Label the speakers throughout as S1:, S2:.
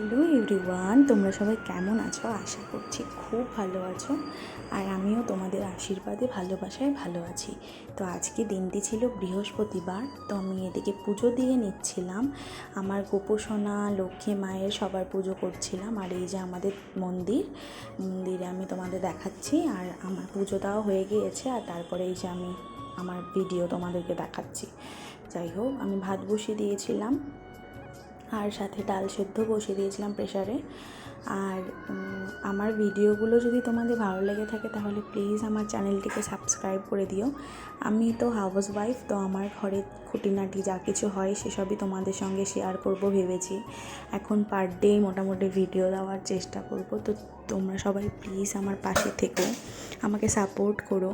S1: Hello everyone, তোমরা সবাই কেমন আছো? আশা করছি খুব ভালো আছো আর আমিও তোমাদের আশীর্বাদে, ভালোবাসায় ভালো আছি। তো আজকে দিনটি ছিল বৃহস্পতিবার, তো আমি এদিকে পুজো দিয়ে নিচ্ছিলাম। আমার গোপোষণা লক্ষ্মী মায়ের সবার পুজো করছিলাম আর এই যে আমাদের মন্দির, মন্দিরে আমি তোমাদের দেখাচ্ছি আর আমার পুজো দেওয়া হয়ে গিয়েছে আর তারপরে এই যে আমি আমার ভিডিও তোমাদেরকে দেখাচ্ছি। যাই হোক, আমি ভাত বসিয়ে দিয়েছিলাম। আর সাথে ডাল সেদ্ধ বসিয়ে দিয়েছিলাম প্রেশারে আর আমার ভিডিওগুলো যদি তোমাদের ভালো লেগে থাকে তাহলে প্লিজ আমার চ্যানেলটিকে সাবস্ক্রাইব করে দিও। আমি তো হাউস ওয়াইফ তো আমার ঘরে খুঁটিনাটি যা কিছু হয় সেসবই তোমাদের সঙ্গে শেয়ার করব ভেবেছি। এখন পার ডে মোটামুটি ভিডিও দেওয়ার চেষ্টা করব। তো তোমরা সবাই প্লিজ আমার পাশে থেকো, আমাকে সাপোর্ট করো,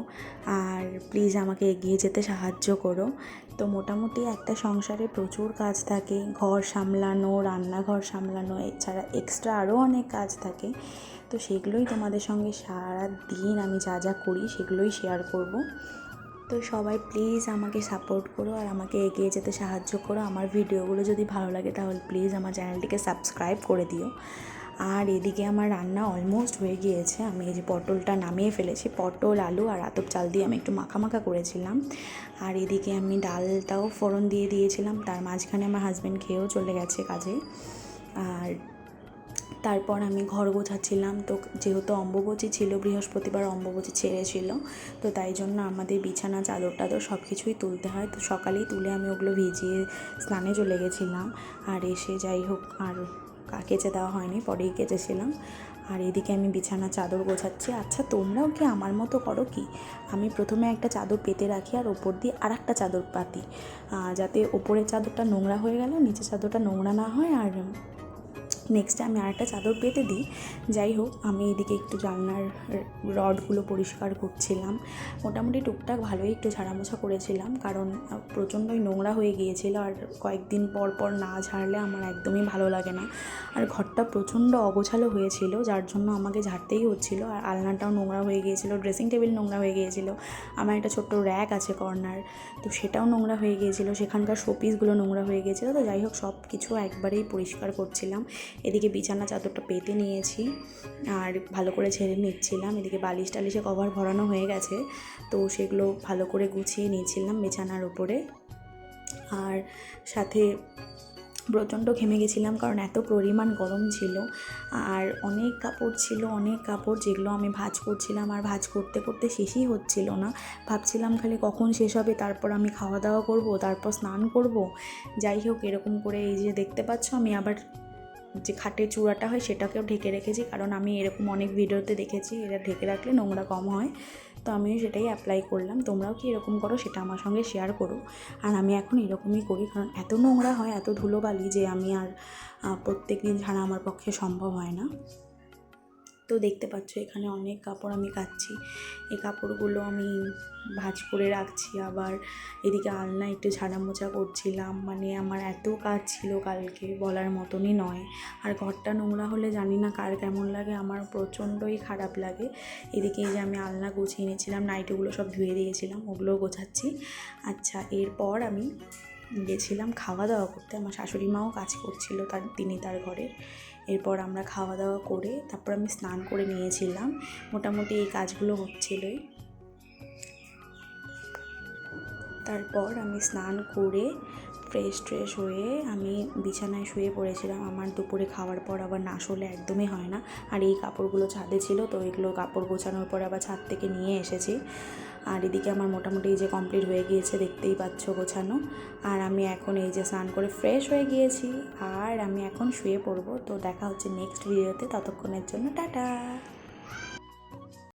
S1: আর প্লিজ আমাকে এগিয়ে যেতে সাহায্য করো। তো মোটামুটি একটা সংসারে প্রচুর কাজ থাকে, ঘর সামলানো, রান্নাঘর সামলানো, এছাড়া এক্সট্রা আরও অনেক কাজ থাকে। তো সেগুলোই তোমাদের সঙ্গে সারা দিন আমি যা যা করি সেগুলোই শেয়ার করব। তো সবাই প্লিজ আমাকে সাপোর্ট করো আর আমাকে এগিয়ে যেতে সাহায্য করো। আমার ভিডিওগুলো যদি ভালো লাগে তাহলে প্লিজ আমার চ্যানেলটিকে সাবস্ক্রাইব করে দিও। আর এদিকে আমার রান্না অলমোস্ট হয়ে গিয়েছে। আমি এই যে পটলটা নামিয়ে ফেলেছি, পটল, আলু আর আতপ চাল দিয়ে আমি একটু মাখা মাখা করেছিলাম। আর এদিকে আমি ডালটাও ফোড়ন দিয়ে দিয়েছিলাম, তার মাঝখানে আমার হাজব্যান্ড খেয়েও চলে গেছে কাজে। আর তারপর আমি ঘর গোছাচ্ছিলাম, তো যেহেতু অম্বুবচী ছিল, বৃহস্পতিবার অম্বুবচী ছেড়েছিল, তো তাই জন্য আমাদের বিছানা, চাদর টাদর সব কিছুই তুলতে হয়। তো সকালেই তুলে আমি ওগুলো ভিজিয়ে স্নানে চলে গেছিলাম। আর এসে যাই হোক, আর কেচে দেওয়া হয়নি, পরেই কেচেছিলাম। আর এদিকে আমি বিছানা চাদর গোছাচ্ছি। আচ্ছা তোমরাও কি আমার মতো করো কি? আমি প্রথমে একটা চাদর পেতে রাখি আর ওপর দিয়ে আর একটা চাদর পাতি। যাতে ওপরের চাদরটা নোংরা হয়ে গেল, নিচের চাদরটা নোংরা না হয়, আর নেক্সটে আমি আরেকটা চাদর পেতে দিই। যাই হোক, আমি এদিকে একটু জানলার রডগুলো পরিষ্কার করছিলাম। মোটামুটি টুকটাক ভালোই একটু ঝাড়ামোছা করেছিলাম, কারণ প্রচণ্ডই নোংরা হয়ে গিয়েছিল আর কয়েকদিন পর পর না ঝাড়লে আমার একদমই ভালো লাগে না। আর ঘরটা প্রচণ্ড অগোছালো হয়েছিল, যার জন্য আমাকে ঝাড়তেই হচ্ছিল। আর আলনাটাও নোংরা হয়ে গিয়েছিল ড্রেসিং টেবিল নোংরা হয়ে গিয়েছিল। আমার একটা ছোট্ট র্যাক আছে কর্নার তো সেটাও নোংরা হয়ে গিয়েছিল। সেখানকার শোপিসগুলো নোংরা হয়ে গিয়েছিল, তো যাই হোক সব কিছু একবারেই পরিষ্কার করছিলাম। এদিকে বিছানা চাদরটা পেতে নিয়েছি আর ভালো করে ছেড়ে নিচ্ছিলাম। এদিকে বালিশ টালিশে কভার ভরানো হয়ে গেছে, তো সেগুলো ভালো করে গুছিয়ে নিয়েছিলাম বিছানার ওপরে আর সাথে প্রচণ্ড ঘেমে গেছিলাম কারণ এত পরিমাণ গরম ছিল। আর অনেক কাপড় ছিল, অনেক কাপড় যেগুলো আমি ভাজ করছিলাম আর ভাজ করতে করতে শেষই হচ্ছিল না। ভাবছিলাম খালি কখন শেষ হবে, তারপর আমি খাওয়া দাওয়া করব, তারপর স্নান করব। যাই হোক, এরকম করে এই যে দেখতে পাচ্ছ, আমি আবার যে খাটের চূড়াটা হয় সেটাকেও ঢেকে রেখেছি, কারণ আমি এরকম অনেক ভিডিওতে দেখেছি এটা ঢেকে রাখলে নোংরা কম হয়। তো আমিও সেটাই অ্যাপ্লাই করলাম। তোমরাও কি এরকম করো সেটা আমার সঙ্গে শেয়ার করো। আর আমি এখন এরকমই করি, কারণ এত নোংরা হয়, এত ধুলোবালি যে আমি আর প্রত্যেক দিন ছাড়া আমার পক্ষে সম্ভব হয় না। তো দেখতে পাচ্ছ, এখানে অনেক কাপড় আমি কাচ্ছি। এই কাপড়গুলো আমি ভাঁজ করে রাখছি। আবার এদিকে আলনা একটু মোছা করছিলাম। মানে আমার এত কাজ ছিল কালকে, বলার মতনই নয়। আর ঘরটা নোংরা হলে জানি না কার কেমন লাগে, আমার প্রচণ্ডই খারাপ লাগে। এদিকে যে আমি আলনা গুছিয়ে নিয়েছিলাম নাইটিগুলো সব ধুয়ে দিয়েছিলাম ওগুলোও গোছাচ্ছি। আচ্ছা এরপর আমি গেছিলাম খাওয়া দাওয়া করতে। আমার শাশুড়ি মাও কাজ করছিল তার, তিনি তার ঘরে। এরপর আমরা খাওয়া দাওয়া করে তারপর আমি স্নান করে নিয়েছিলাম। মোটামুটি এই কাজগুলো হচ্ছিলোই। তারপর আমি স্নান করে ফ্রেশ ট্রেশ হয়ে আমি বিছানায় শুয়ে পড়েছিলাম। আমার দুপুরে খাওয়ার পর আবার না শোলে একদমই হয় না। আর এই কাপড়গুলো ছাদে ছিল, তো এগুলো কাপড় গোছানোর পর আবার ছাদ থেকে নিয়ে এসেছি। আর এদিকে আমার মোটামুটি এই যে কমপ্লিট হয়ে গিয়েছে, দেখতেই পাচ্ছ গোছানো। আর আমি এখন এই যে স্নান করে ফ্রেশ হয়ে গিয়েছি। আর আমি এখন শুয়ে পড়ব। তো দেখা হচ্ছে নেক্সট ভিডিওতে ততক্ষণের জন্য টাটা!